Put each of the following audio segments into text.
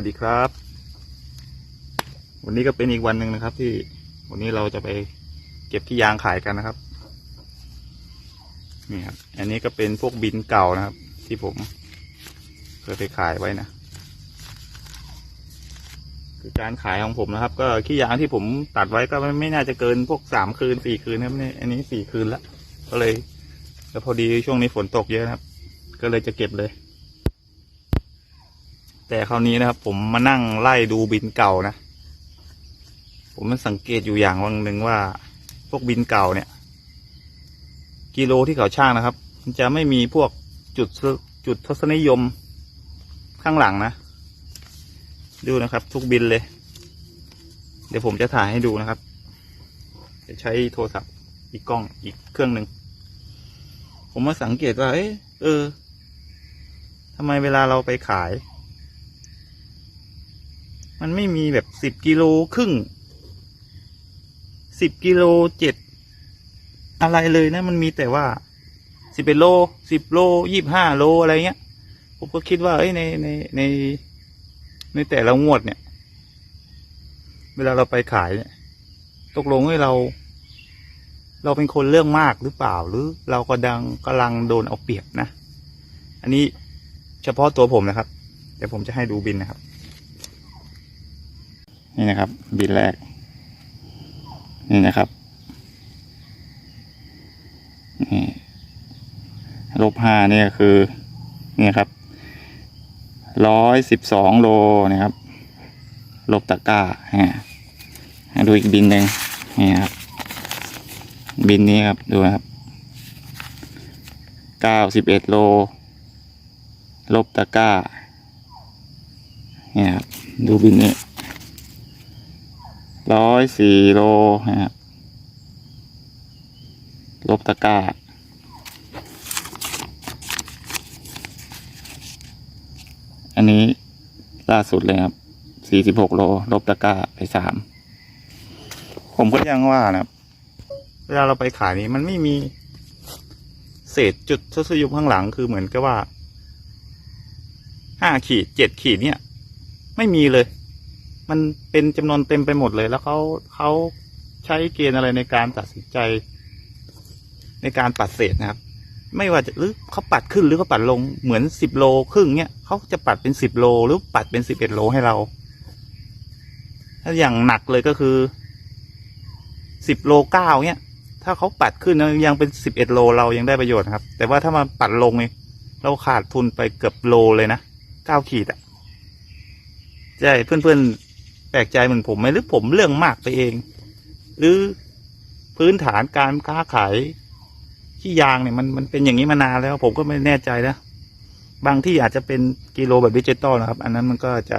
สวัสดีครับ วันนี้ก็เป็นอีกวันหนึ่งนะครับ ที่วันนี้เราจะไปเก็บที่ยางขายกันนะครับ นี่ครับ อันนี้ก็เป็นพวกบินเก่านะครับ ที่ผมเคยไปขายไว้นะ คือการขายของผมนะครับ ก็ขี้ยางที่ผมตัดไว้ก็ไม่ไม่น่าจะเกินพวกสามคืนสี่คืนนะครับนี่อันนี้สี่คืนละก็เลย แล้วพอดีช่วงนี้ฝนตกเยอะครับ ก็เลยจะเก็บเลย แต่คราวนี้นะครับ ผมมานั่งไล่ดูบินเก่านะ ผมมันสังเกตอยู่อย่างวันหนึ่งว่า พวกบินเก่าเนี่ย กิโลที่เขาช่างนะครับ มันจะไม่มีพวกจุดจุดทศนิยมข้างหลังนะ ดูนะครับ ทุกบินเลย เดี๋ยวผมจะถ่ายให้ดูนะครับ จะใช้โทรศัพท์อีกกล้องอีกเครื่องหนึ่งผมมาสังเกตว่า เอ๊ะเออทำไมเวลาเราไปขาย มันไม่มีแบบสิบกิโลครึ่งสิบกิโลเจ็ดอะไรเลยนะ มันมีแต่ว่าสิบเอ็ดโลสิบโลยี่บห้าโลอะไรเงี้ย ผมก็คิดว่าเอ้ยในในในในแต่ละงวดเนี่ย เวลาเราไปขายเนี่ย ตกลงให้เรา เราเป็นคนเรื่องมากหรือเปล่า หรือเราก็ดังกำลังโดนเอาเปรียบนะ อันนี้เฉพาะตัวผมนะครับ เดี๋ยวผมจะให้ดูบินนะครับ นี่นะครับ บินแรก นี่นะครับนี่ลบห้าเนี่ยคือนี่ครับร้อยสิบสองโลนะครับ ลบตะกร้าฮะดูอีกบินหนึ่งนี่ครับ บินนี้ครับดูครับเก้าสิบเอ็ดโล ลบตะกร้าเนี่ยครับ ดูบินนี้ ร้อยสี่โลนะครับลบตะกร้าอันนี้ล่าสุดเลยครับสี่สิบหกโล ลบตะกร้าไปสาม ผมก็ยังว่านะครับ เวลาเราไปขายนี้มันไม่มีเศษจุดทศยุมข้างหลังคือเหมือนกับว่าห้าขีดเจ็ดขีดเนี่ย ไม่มีเลย มันเป็นจำนวนเต็มไปหมดเลย แล้วเขาเขาใช้เกณฑ์อะไรในการตัดสินใจ ในการปัดเศษนะครับ ไม่ว่าจะหรือเขาปัดขึ้นหรือเขาปัดลงเหมือนสิบโลครึ่งเนี่ยเขาจะปัดเป็นสิบโลหรือปัดเป็นสิบเอ็ดโลให้เราถ้าอย่างหนักเลยก็คือสิบโลเก้าเนี่ยถ้าเขาปัดขึ้นยังเป็นสิบเอ็ดโลเรายังได้ประโยชน์ครับ แต่ว่าถ้ามาปัดลงเนี่ยเราขาดทุนไปเกือบโลเลยนะเก้าขีดอะใช่เพื่อนๆ แปลกใจเหมือนผมไหมหรือผมเรื่องมากไปเอง หรือพื้นฐานการค้าขายที่ยางเนี่ยมันมันเป็นอย่างนี้มานานแล้ว ผมก็ไม่แน่ใจนะบางที่อาจจะเป็นกิโลแบบดิจิตอลนะครับ อันนั้นมันก็จะ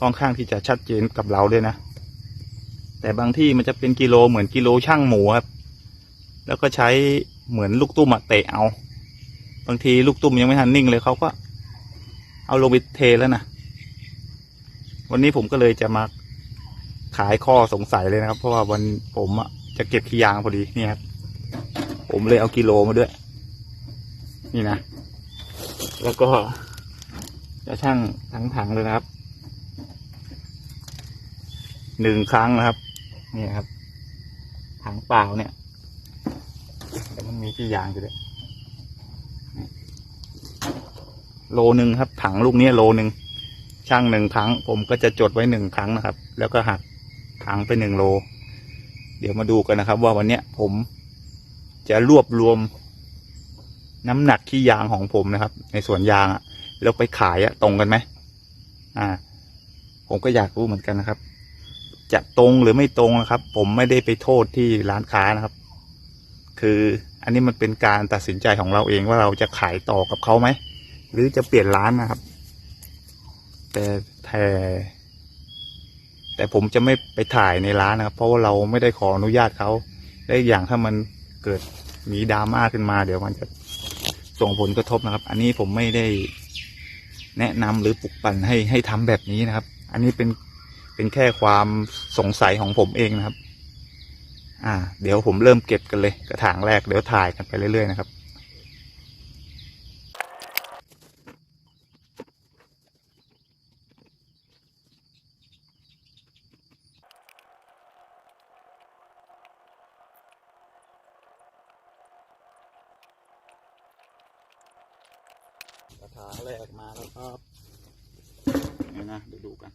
ค่อนข้างที่จะชัดเจนกับเราด้วยนะ แต่บางที่มันจะเป็นกิโลเหมือนกิโลช่างหมูครับ แล้วก็ใช้เหมือนลูกตุ้มอะเตะเอา บางทีลูกตุ้มยังไม่ทันนิ่งเลยเขาก็ เอาลงไปเทแล้วนะ วันนี้ผมก็เลยจะมาขายข้อสงสัยเลยนะครับ เพราะว่าวันผมอะจะเก็บขี้ยางพอดีนี่ครับผมเลยเอากิโลมาด้วย นี่นะ แล้วก็จะช่างทั้งถังเลยนะครับ หนึ่งครั้งนะครับ นี่ครับ ถังเปล่าเนี่ยแต่มันมีขี้ยางอยู่ด้วยโลหนึ่งครับ ถังลูกนี้โลหนึ่ง ช่างหนึ่งครั้ง ผมก็จะจดไว้หนึ่งครั้งนะครับ แล้วก็หักถังไปหนึ่งโล เดี๋ยวมาดูกันนะครับ ว่าวันเนี้ยผมจะรวบรวมน้ำหนักขี้ยางของผมนะครับ ในสวนยางอะแล้วไปขายอะตรงกันไหมอ่า ผมก็อยากรู้เหมือนกันนะครับ จะตรงหรือไม่ตรงนะครับ ผมไม่ได้ไปโทษที่ร้านค้านะครับ คืออันนี้มันเป็นการตัดสินใจของเราเองว่าเราจะขายต่อกับเขาไหมหรือจะเปลี่ยนร้านนะครับ แต่แต่แต่ผมจะไม่ไปถ่ายในร้านนะครับ เพราะว่าเราไม่ได้ขออนุญาตเขาและอีกอย่างถ้ามันเกิดมีดราม่าขึ้นมา เดี๋ยวมันจะส่งผลกระทบนะครับ อันนี้ผมไม่ได้แนะนำหรือปลุกปั่นให้ให้ทำแบบนี้นะครับ อันนี้เป็นเป็นแค่ความสงสัยของผมเองนะครับ อ่า เดี๋ยวผมเริ่มเก็บกันเลย กระถางแรกเดี๋ยวถ่ายกันไปเรื่อยๆนะครับ กระถางแรกมาแล้วครับนี่นะดูดูกัน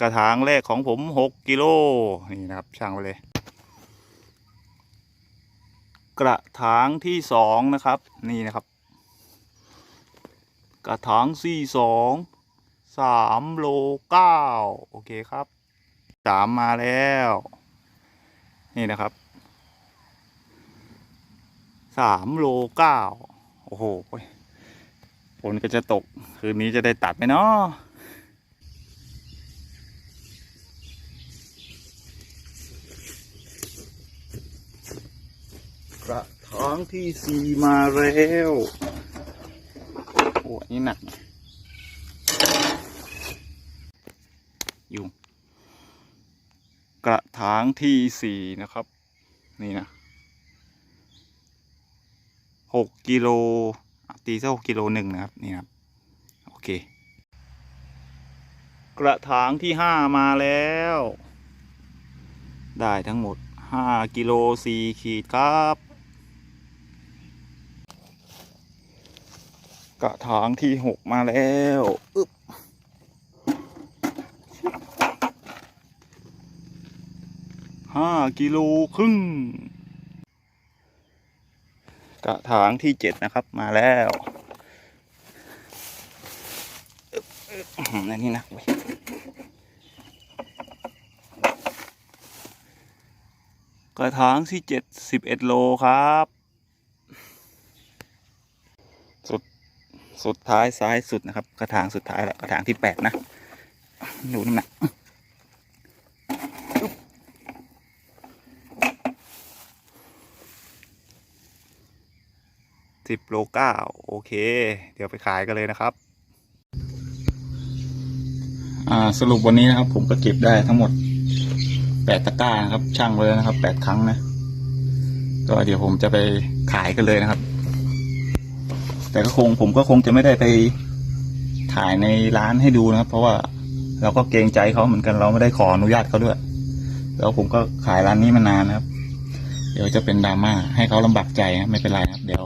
กระถางแรกของผมหกกิโลนี่นะครับช่างไปเลย กระถางที่สองนะครับนี่นะครับ กระถางที่สองสามโลเก้าโอเคครับสามมาแล้ว นี่นะครับสามโลเก้าโอ้โหฝนก็จะตก คืนนี้จะได้ตัดไหมเนาะ กระถางที่สี่มาแล้วโอ้นนี้หนักนะยุง กระถางที่สี่นะครับ นี่นะหกกิโลตีซะหกกิโลหนึ่งนะครับ นี่ครับ โอเค กระถางที่ห้ามาแล้ว ได้ทั้งหมดห้ากิโลสี่ขีดครับ กระถางที่หกมาแล้วอึบห้ากิโลครึ่ง กระถางที่เจ็ดนะครับมาแล้วอึ๊บอึ๊บในนี่นะเว้ยกระถางที่เจ็ดสิบเอ็ดโลครับ สุด สุดท้ายซ้ายสุดนะครับ กระถางสุดท้ายแล้วกระถางที่แปดนะ ดูน้ำหนักสิบโลเก้าโอเค เดี๋ยวไปขายกันเลยนะครับ อ่าสรุปวันนี้นะครับ ผมก็เก็บได้ทั้งหมดแปดตะกร้านะครับ ช่างไว้แล้วนะครับแปดครั้งนะ ก็เดี๋ยวผมจะไปขายกันเลยนะครับ แต่ก็คงผมก็คงจะไม่ได้ไปถ่ายในร้านให้ดูนะครับ เพราะว่าเราก็เกรงใจเขาเหมือนกันเราไม่ได้ขออนุญาตเขาด้วย แล้วผมก็ขายร้านนี้มานานนะครับ เดี๋ยวจะเป็นดราม่าให้เขาลำบากใจนะไม่เป็นไรนะครับ เดี๋ยว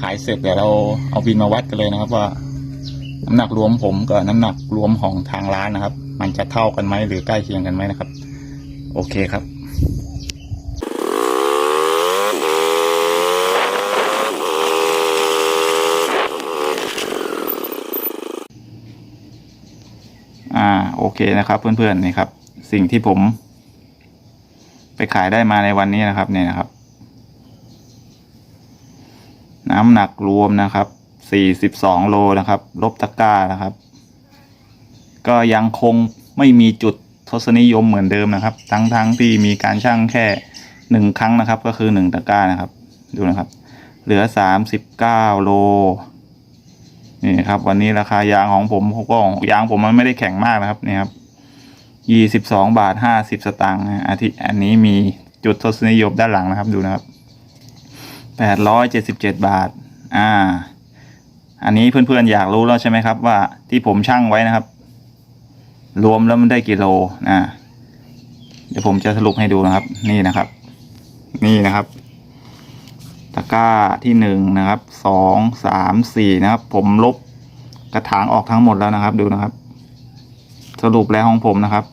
ขายเสร็จเดี๋ยวเราเอาบินมาวัดกันเลยนะครับ ว่าน้ำหนักรวมผมกับน้ำหนักรวมของทางร้านนะครับ มันจะเท่ากันไหมหรือใกล้เคียงกันไหมนะครับ โอเคครับ อ่า โอเคนะครับ เพื่อนๆนี่ครับ สิ่งที่ผม ไปขายได้มาในวันนี้นะครับเนี่ยนะครับ น้ำหนักรวมนะครับสี่สิบสองโลนะครับ ลบตะกร้านะครับ ก็ยังคงไม่มีจุดทศนิยมเหมือนเดิมนะครับ ทั้งทั้งที่มีการชั่งแค่หนึ่งครั้งนะครับ ก็คือหนึ่งตะกร้านะครับ ดูนะครับ เหลือสามสิบเก้าโล นี่ครับ วันนี้ราคายางของผมก็ยางผมมันไม่ได้แข็งมากนะครับนี่ครับยี่สิบสองบาทห้าสิบสตางค์อาทิอันนี้มีจุดทศนิยมด้านหลังนะครับดูนะครับแปดร้อยเจ็ดสิบเจ็ดบาท อ่า อันนี้เพื่อนๆอยากรู้แล้วใช่ไหมครับ ว่าที่ผมชั่งไว้นะครับ รวมแล้วมันได้กี่โลอ่าเดี๋ยวผมจะสรุปให้ดูนะครับ นี่นะครับ นี่นะครับ ตะกร้าที่หนึ่งนะครับสองสามสี่นะครับ ผมลบกระถางออกทั้งหมดแล้วนะครับ ดูนะครับ สรุปแล้วของผมนะครับ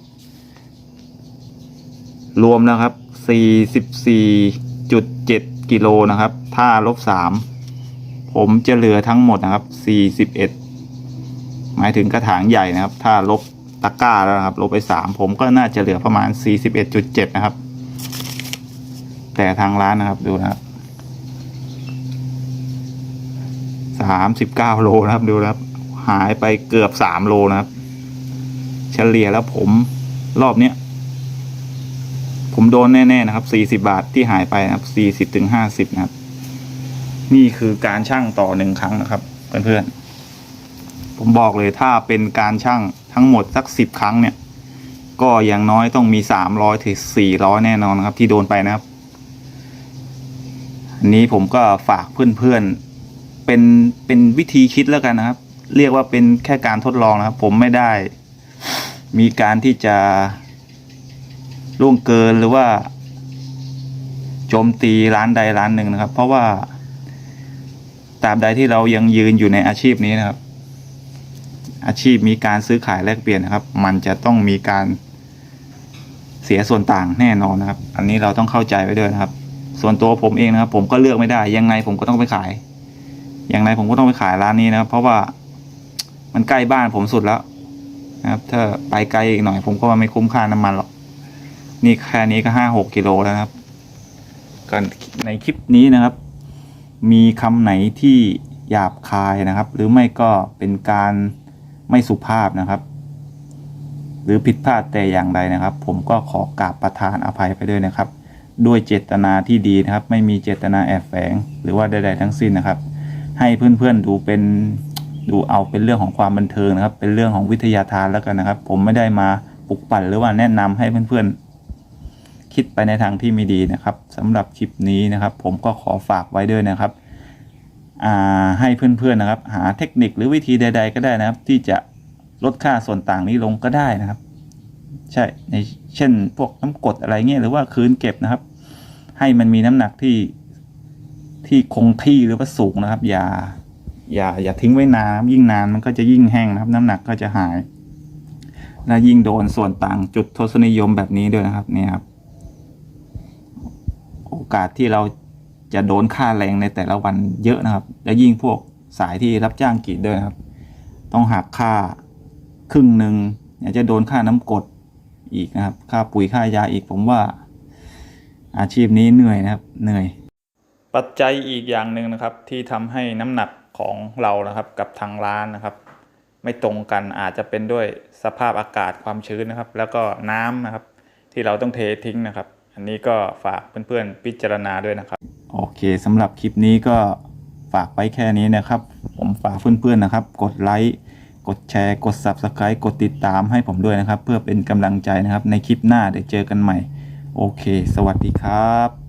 รวมแล้วครับสี่สิบสี่จุดเจ็ดกิโลนะครับ ถ้าลบสามผมจะเหลือทั้งหมดนะครับสี่สิบเอ็ดหมายถึงกระถางใหญ่นะครับ ถ้าลบตะกร้าแล้วนะครับ ลบไปสามผมก็น่าจะเหลือประมาณสี่สิบเอ็ดจุดเจ็ดนะครับ แต่ทางร้านนะครับดูนะครับ สามสิบเก้าโลนะครับดูนะครับ หายไปเกือบสามโลนะครับ เฉลี่ยแล้วผมรอบเนี้ยผมโดนแน่ ๆ นะครับสี่สิบาทที่หายไปนะครับสี่สิบถึงห้าสิบนะครับ นี่คือการช่างต่อหนึ่งครั้งนะครับเพื่อนๆ ผมบอกเลยถ้าเป็นการช่างทั้งหมดสักสิบครั้งเนี่ย ก็อย่างน้อยต้องมีสามร้อยถึงสี่ร้อยแน่นอนครับ ที่โดนไปนะครับ อันนี้ผมก็ฝากเพื่อนๆ เป็นเป็นวิธีคิดแล้วกันนะครับ เรียกว่าเป็นแค่การทดลองนะครับ ผมไม่ได้ มีการที่จะล่วงเกินหรือว่าโจมตีร้านใดร้านหนึ่งนะครับ เพราะว่าตราบใดที่เรายังยืนอยู่ในอาชีพนี้นะครับ อาชีพมีการซื้อขายแลกเปลี่ยนนะครับ มันจะต้องมีการเสียส่วนต่างแน่นอนนะครับ อันนี้เราต้องเข้าใจไว้ด้วยนะครับ ส่วนตัวผมเองนะครับ ผมก็เลือกไม่ได้ยังไงผมก็ต้องไปขาย อย่างไรผมก็ต้องไปขายร้านนี้นะครับ เพราะว่ามันใกล้บ้านผมสุดแล้วนะครับ ถ้าไปไกลอีกหน่อย ผมก็ไม่คุ้มค่าน้ำมันหรอก นี่แค่นี้ก็ห้าหกกิโลแล้วนะครับก็ในคลิปนี้นะครับ มีคำไหนที่หยาบคายนะครับ หรือไม่ก็เป็นการไม่สุภาพนะครับ หรือผิดพลาดแต่อย่างใดนะครับ ผมก็ขอกราบประทานอภัยไปด้วยนะครับ ด้วยเจตนาที่ดีนะครับ ไม่มีเจตนาแอบแฝง หรือว่าใดๆทั้งสิ้นนะครับ ให้เพื่อนๆดูเป็นดูเอาเป็นเรื่องของความบันเทิงนะครับ เป็นเรื่องของวิทยาทานแล้วกันนะครับ ผมไม่ได้มาปลุกปั่นหรือว่าแนะนำให้เพื่อนๆ คิดไปในทางที่ไม่ดีนะครับสำหรับคลิปนี้นะครับ ผมก็ขอฝากไว้ด้วยนะครับอ่าให้เพื่อนๆนะครับ หาเทคนิคหรือวิธีใด ๆ ก็ได้นะครับ ที่จะลดค่าส่วนต่างนี้ลงก็ได้นะครับ ใช่ในเช่นพวกน้ำกดอะไรเงี้ยหรือว่าคืนเก็บนะครับ ให้มันมีน้ำหนักที่ ที่คงที่หรือว่าสูงนะครับ อย่า อย่า อย่าทิ้งไว้นานยิ่งนานมันก็จะยิ่งแห้งนะครับ น้ำหนักก็จะหาย และยิ่งโดนส่วนต่างจุดทศนิยมแบบนี้ด้วยนะครับ เนี่ยครับ โอกาสที่เราจะโดนค่าแรงในแต่ละวันเยอะนะครับ และยิ่งพวกสายที่รับจ้างกรีดด้วยครับ ต้องหักค่าครึ่งหนึ่งอยากจะโดนค่าน้ำกดอีกนะครับ ค่าปุ๋ยค่ายาอีกผมว่า อาชีพนี้เหนื่อยนะครับ เหนื่อย ปัจจัยอีกอย่างหนึ่งนะครับ ที่ทำให้น้ำหนักของเรานะครับ กับทางร้านนะครับ ไม่ตรงกันอาจจะเป็นด้วยสภาพอากาศความชื้นนะครับ แล้วก็น้ำนะครับ ที่เราต้องเททิ้งนะครับ อันนี้ก็ฝากเพื่อนๆพิจารณาด้วยนะครับ โอเคสำหรับคลิปนี้ก็ฝากไว้แค่นี้นะครับ ผมฝากเพื่อนๆนะครับ กดไลค์กดแชร์กด Subscribe กดติดตามให้ผมด้วยนะครับ เพื่อเป็นกำลังใจนะครับในคลิปหน้าเดี๋ยวเจอกันใหม่ โอเค สวัสดีครับ